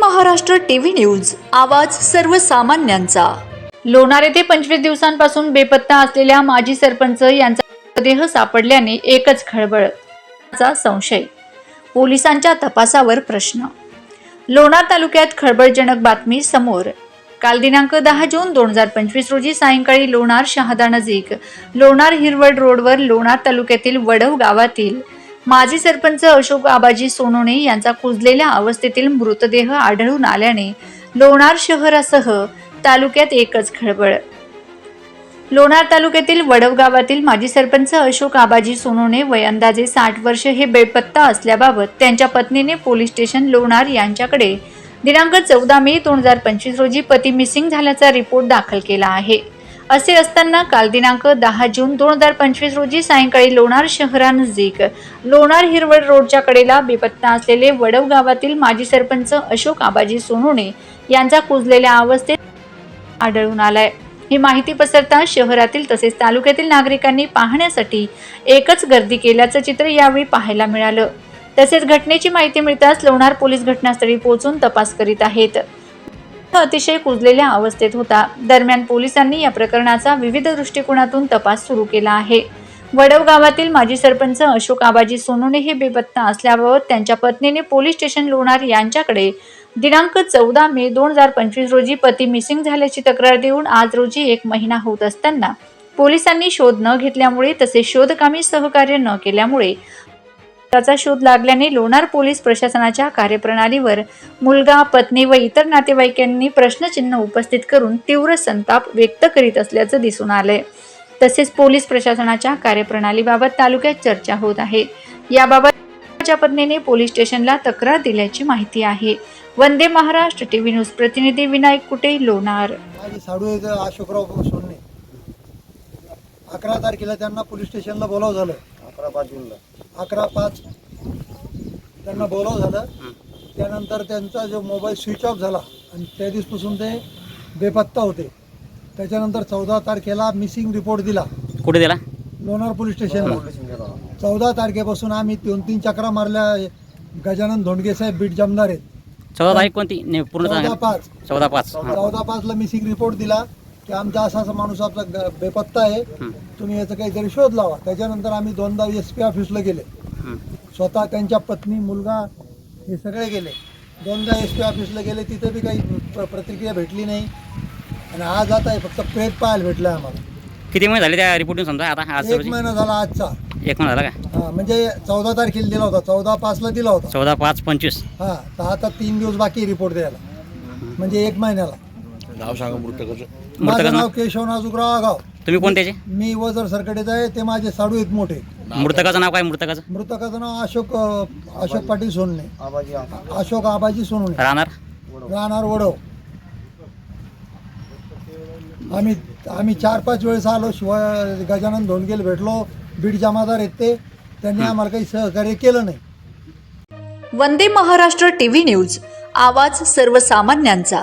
Maharashtra TV news आवाज सर्वसामान्यांचा. लोणार येथे पंचवीस दिवसांपासून बेपत्ता असलेल्या माजी सरपंच यांचा देह सापडल्याने एकच खळबळ संशय. पोलिसांच्या तपासावर प्रश्न. लोणार तालुक्यात खळबळजनक बातमी समोर. काल दिनांक दहा जून दोन हजार पंचवीस रोजी सायंकाळी लोणार शहादा नजीक लोणार हिरवड रोडवर लोणार तालुक्यातील वडव गावातील माजी सरपंच अशोक आबाजी सोनोने यांचा कुजलेल्या अवस्थेतील मृतदेह आढळून आल्याने लोणार शहरासह तालुक्यात एकच खळबळ. लोणार तालुक्यातील वडव गावातील माजी सरपंच अशोक आबाजी सोनोने वय अंदाजे साठ वर्ष हे बेपत्ता असल्याबाबत त्यांच्या पत्नीने पोलीस स्टेशन लोणार यांच्याकडे दिनांक चौदा मे दोन हजार पंचवीस रोजी पती मिसिंग झाल्याचा रिपोर्ट दाखल केला आहे. असे असताना काल दिनांक दहा जून दोन हजार पंचवीस रोजी सायंकाळी लोणार शहरानजीक लोणार हिरवळ रोडच्या कडेला बेपत्ता असलेले वडव गावातील माजी सरपंच अशोक आबाजी सोनोने यांचा कुजलेल्या अवस्थेत आढळून आलाय. ही माहिती पसरता शहरातील तसेच तालुक्यातील नागरिकांनी पाहण्यासाठी एकच गर्दी केल्याचं चित्र यावेळी पाहायला मिळालं. तसेच घटनेची माहिती मिळताच लोणार पोलीस घटनास्थळी पोहोचून तपास करीत आहेत. अतिशय कुजलेल्या अवस्थेत होता. दरम्यान पोलिसांनी या प्रकरणाचा विविध दृष्टिकोनातून तपास सुरू केला आहे. वडव गावातील माजी सरपंच अशोक आबाजी सोनोने हे बेपत्ता असल्याबाबत त्यांच्या पत्नीने पोलीस स्टेशन लोणार यांच्याकडे दिनांक चौदा मे दोन हजार पंचवीस रोजी पती मिसिंग झाल्याची तक्रार देऊन आज रोजी एक महिना होत असताना पोलिसांनी शोध न घेतल्यामुळे तसेच शोधकामी सहकार्य न केल्यामुळे त्याचा शोध लागल्याने लोणार पोलीस प्रशासनाच्या कार्यप्रणालीवर मुलगा पत्नी व इतर नातेवाईकांनी प्रश्नचिन्ह उपस्थित करून तीव्र संताप व्यक्त करीत असल्याचं दिसून आलंय. तसेच पोलीस प्रशासनाच्या कार्यप्रणालीबाबत तालुक्यात चर्चा होत आहे. याबाबत पत्नीने पोलीस स्टेशनला तक्रार दिल्याची माहिती आहे. वंदे महाराष्ट्र टीव्ही न्यूज प्रतिनिधी विनायक कुटे लोणार. अशोकराव अकरा तारखेला त्यांना पोलीस स्टेशनला बोलाव झालं. अकरा पाच जूनला अकरा पाच त्यांना बोलाव झालं. त्यानंतर त्यांचा जो मोबाईल स्विच ऑफ झाला आणि त्या दिवसपासून ते बेपत्ता होते. त्याच्यानंतर चौदा तारखेला मिसिंग रिपोर्ट दिला. कुठे दिला? लोणार पोलीस स्टेशनला चौदा तारखेपासून आम्ही दोन तीन चक्रा मारल्या. गजानन धोंडगे साहेब बीट जमदार आहेत. चौदा तारीख कोणती? नाही पूर्ण चौदा सांगा पाच. चौदा पाच. चौदा पाचला मिसिंग रिपोर्ट दिला. की आमचा असा असा माणूस आपला बेपत्ता आहे. तुम्ही याचा काहीतरी शोध लावा. त्याच्यानंतर आम्ही दोनदा एस पी ऑफिसला गेले. स्वतः त्यांच्या पत्नी मुलगा हे सगळे गेले. दोनदा एस पी ऑफिसला गेले. तिथे बी काही प्र- प्रतिक्रिया भेटली नाही. आणि आज आता हे फक्त प्रेत पाहायला भेटलं आम्हाला. किती महिने झाले त्या रिपोर्टून समजा? आता आज एक महिना झाला आजचा. एक महिना झाला का? हा म्हणजे चौदा तारखेला दिला होता. चौदा पाचला दिला होता. चौदा पाच पंचवीस. हा तर आता तीन दिवस बाकी रिपोर्ट द्यायला. म्हणजे एक महिन्याला. नाव सांगा मृतकाचं. माझं नाव? केशव नाजुकराव आगाव तुम्ही कोणत्याचे मी वजर सरकडेचा आहे ते माझे साडू आहेत मोठे. मृतकाचं नाव काय मृतकाचं? मृतकाचं नाव अशोक अ, अशोक पाटील सोनने आबाजी अशोक आबाजी सोनने राहणार? राहणार वडव. आम्ही आम्ही चार पाच वेळेस आलो शिवाय गजानन धोंडगेला भेटलो बीड जमादार आहेत ते. त्यांनी आम्हाला काही सहकार्य केलं नाही. वंदे महाराष्ट्र टीव्ही न्यूज आवाज सर्वसामान्यांचा.